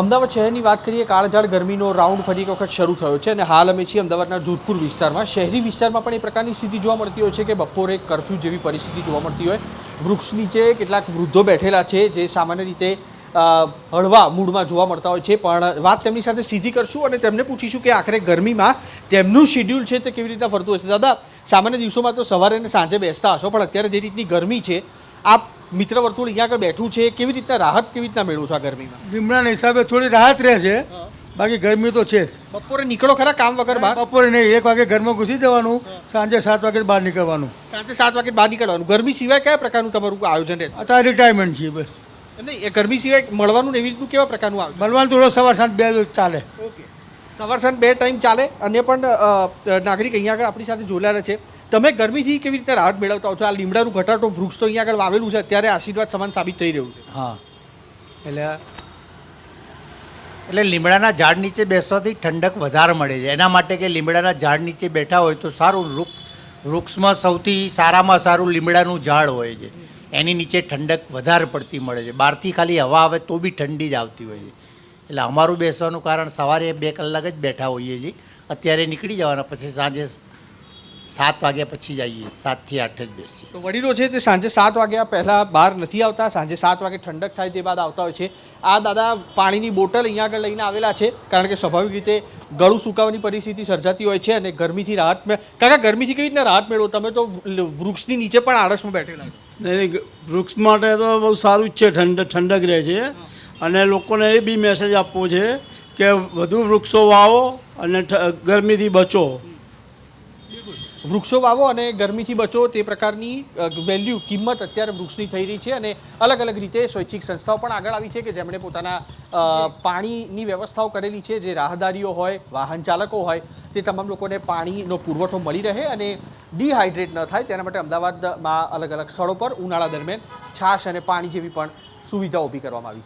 અમદાવાદ શહેરની વાત કરીએ, કાળઝાળ ગરમીનો રાઉન્ડ ફરી એક વખત શરૂ થયો છે અને હાલ અમે છીએ અમદાવાદના જોધપુર વિસ્તારમાં. શહેરી વિસ્તારમાં પણ એ પ્રકારની સ્થિતિ જોવા મળતી હોય છે કે બપોરે કરફ્યુ જેવી પરિસ્થિતિ જોવા મળતી હોય. વૃક્ષ નીચે કેટલાક વૃદ્ધો બેઠેલા છે જે સામાન્ય રીતે હળવા મૂડમાં જોવા મળતા હોય છે. પણ વાત તેમની સાથે સીધી કરશું અને તેમને પૂછીશું કે આખરે ગરમીમાં તેમનું શેડ્યુલ છે તે કેવી રીતના ફરતું હશે. દાદા, સામાન્ય દિવસોમાં તો સવારે અને સાંજે બેસતા હશો, પણ અત્યારે જે રીતની ગરમી છે, આપ મિત્ર વર્તુળ અહીંયા આગળ બેઠું છે કેવી રીતના રાહત કેવી રીતના મેળવું છે આ ગરમીમાં? લીમડાના હિસાબે થોડી રાહત રહે છે બાકી ગરમી તો છે જ. બપોરે નીકળો ખરા કામ વગર બહાર બપોરે નહીં એક વાગે ઘરમાં ઘૂસી જવાનું સાંજે સાત વાગે બહાર નીકળવાનું. સાંજે સાત વાગે બહાર નીકળવાનું. ગરમી સિવાય કયા પ્રકારનું તમારું આયોજન રહે અત્યારે રિટાયરમેન્ટ છીએ બસ. નહીં એ ગરમી સિવાય મળવાનું એવી રીતનું કેવા પ્રકારનું આવે મળવાનું થોડો સવાર સાંજ બે ચાલે. ઓકે સવાર સાંજ બે ટાઈમ ચાલે, અને પણ નાગરિક અહીંયા આગળ આપણી સાથે જોડાયેલા છે. તમે ગરમીથી કેવી રીતે રાહત મેળવતા હો છો? આ લીમડાનું ઘટાટો વૃક્ષ તો અહીંયા આગળ વાવેલું છે, અત્યારે આશીર્વાદ સમાન સાબિત થઈ રહ્યું છે. હા. એટલે એટલે લીમડાના ઝાડ નીચે બેસવાથી ઠંડક વધારે મળે છે. એના માટે કે લીમડાના ઝાડ નીચે બેઠા હોય તો સારું વૃક્ષ, વૃક્ષમાં સૌથી સારામાં સારું લીમડાનું ઝાડ હોય છે. એની નીચે ઠંડક વધારે પડતી મળે છે. બહારથી ખાલી હવા આવે તો બી ઠંડી જ આવતી હોય છે. એટલે અમારું બેસવાનું કારણ સવારે બે કલાક જ બેઠા હોઈએ છીએ. અત્યારે નીકળી જવાના પછી સાંજે સાત વાગ્યા પછી જઈએ સાતથી આઠ જ બેસીએ. તો વડીલો છે તે સાંજે સાત વાગ્યા પહેલાં બહાર નથી આવતા સાંજે સાત વાગે ઠંડક થાય તે બાદ આવતા હોય છે. આ દાદા પાણીની બોટલ અહીંયા આગળ લઈને આવેલા છે કારણ કે સ્વાભાવિક રીતે ગળું સુકાવાની પરિસ્થિતિ સર્જાતી હોય છે અને ગરમીથી રાહત મેં કાકા ગરમીથી કેવી રીતના રાહત મેળવો? તમે તો વૃક્ષની નીચે પણ આળસમાં બેઠેલા નહીં, વૃક્ષ માટે તો બહુ સારું જ છે ઠંડક ઠંડક રહે છે. અને લોકોને એ બી મેસેજ આપવો છે કે વધુ વૃક્ષો વાવો અને ગરમીથી બચો. વૃક્ષો વાવો અને ગરમીથી બચો તે પ્રકારની વેલ્યુ કિંમત અત્યારે વૃક્ષની થઈ રહી છે અને અલગ અલગ રીતે સ્વૈચ્છિક સંસ્થાઓ પણ આગળ આવી છે કે જેમણે પોતાના પાણીની વ્યવસ્થાઓ કરેલી છે, જે રાહદારીઓ હોય, વાહન ચાલકો હોય, તે તમામ લોકોને પાણીનો પુરવઠો મળી રહે અને ડિહાઇડ્રેટ ન થાય તેના માટે અમદાવાદમાં અલગ અલગ સ્થળો પર ઉનાળા દરમિયાન છાશ અને પાણી જેવી પણ સુવિધા ઊભી કરવામાં આવી છે.